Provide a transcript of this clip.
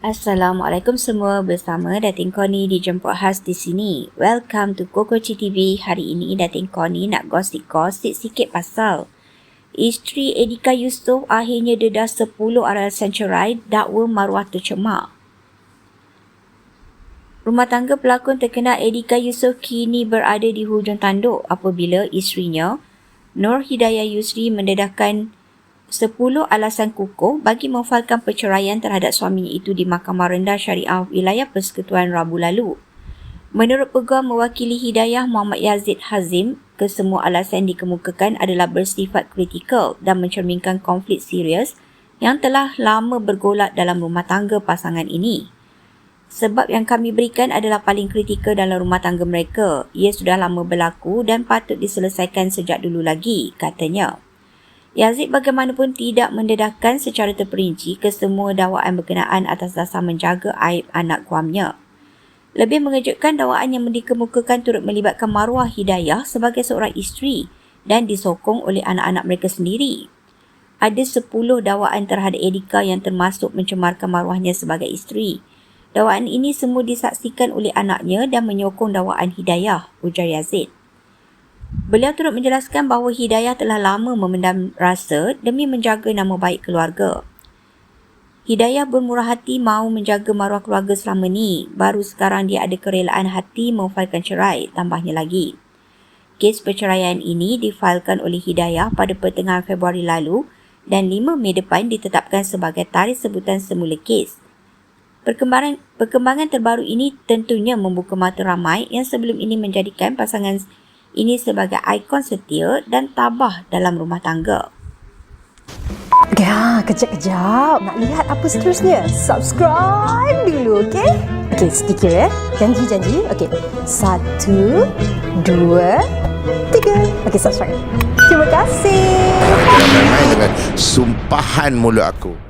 Assalamualaikum semua bersama Datin Koni dijemput khas di sini. Welcome to Koko TV. Hari ini Datin Koni nak gosip-gosip sikit pasal isteri Edika Yusof akhirnya dedah 10 alasan cerai dakwa maruah tercemar. Rumah tangga pelakon terkenal Edika Yusof kini berada di hujung tanduk apabila isterinya Nur Hidayah Yusri mendedahkan 10 alasan kukuh bagi memfalkan perceraian terhadap suaminya itu di Mahkamah Rendah Syariah Wilayah Persekutuan Rabu lalu. Menurut peguam mewakili Hidayah Muhammad Yazid Hazim, kesemua alasan dikemukakan adalah bersifat kritikal dan mencerminkan konflik serius yang telah lama bergolak dalam rumah tangga pasangan ini. Sebab yang kami berikan adalah paling kritikal dalam rumah tangga mereka. Ia sudah lama berlaku dan patut diselesaikan sejak dulu lagi, katanya. Yazid bagaimanapun tidak mendedahkan secara terperinci kesemua dakwaan berkenaan atas dasar menjaga aib anak guamnya. Lebih mengejutkan dakwaan yang dikemukakan turut melibatkan maruah hidayah sebagai seorang isteri dan disokong oleh anak-anak mereka sendiri. Ada sepuluh dakwaan terhadap Edika yang termasuk mencemarkan maruahnya sebagai isteri. Dakwaan ini semua disaksikan oleh anaknya dan menyokong dakwaan hidayah, ujar Yazid. Beliau turut menjelaskan bahawa Hidayah telah lama memendam rasa demi menjaga nama baik keluarga. Hidayah bermurah hati mahu menjaga maruah keluarga selama ni. Baru sekarang dia ada kerelaan hati memfailkan cerai, tambahnya lagi. Kes perceraian ini difailkan oleh Hidayah pada pertengahan Februari lalu dan 5 Mei depan ditetapkan sebagai tarikh sebutan semula kes. Perkembangan, perkembangan terbaru ini tentunya membuka mata ramai yang sebelum ini menjadikan pasangan ini sebagai ikon setia dan tabah dalam rumah tangga. Ya, kejap-kejap. Nak lihat apa seterusnya? Subscribe dulu, okey? Okey, sedikit ya. Janji-janji. Okey. Satu, dua, tiga. Okey, subscribe. Terima kasih. Dengan sumpahan mulut aku.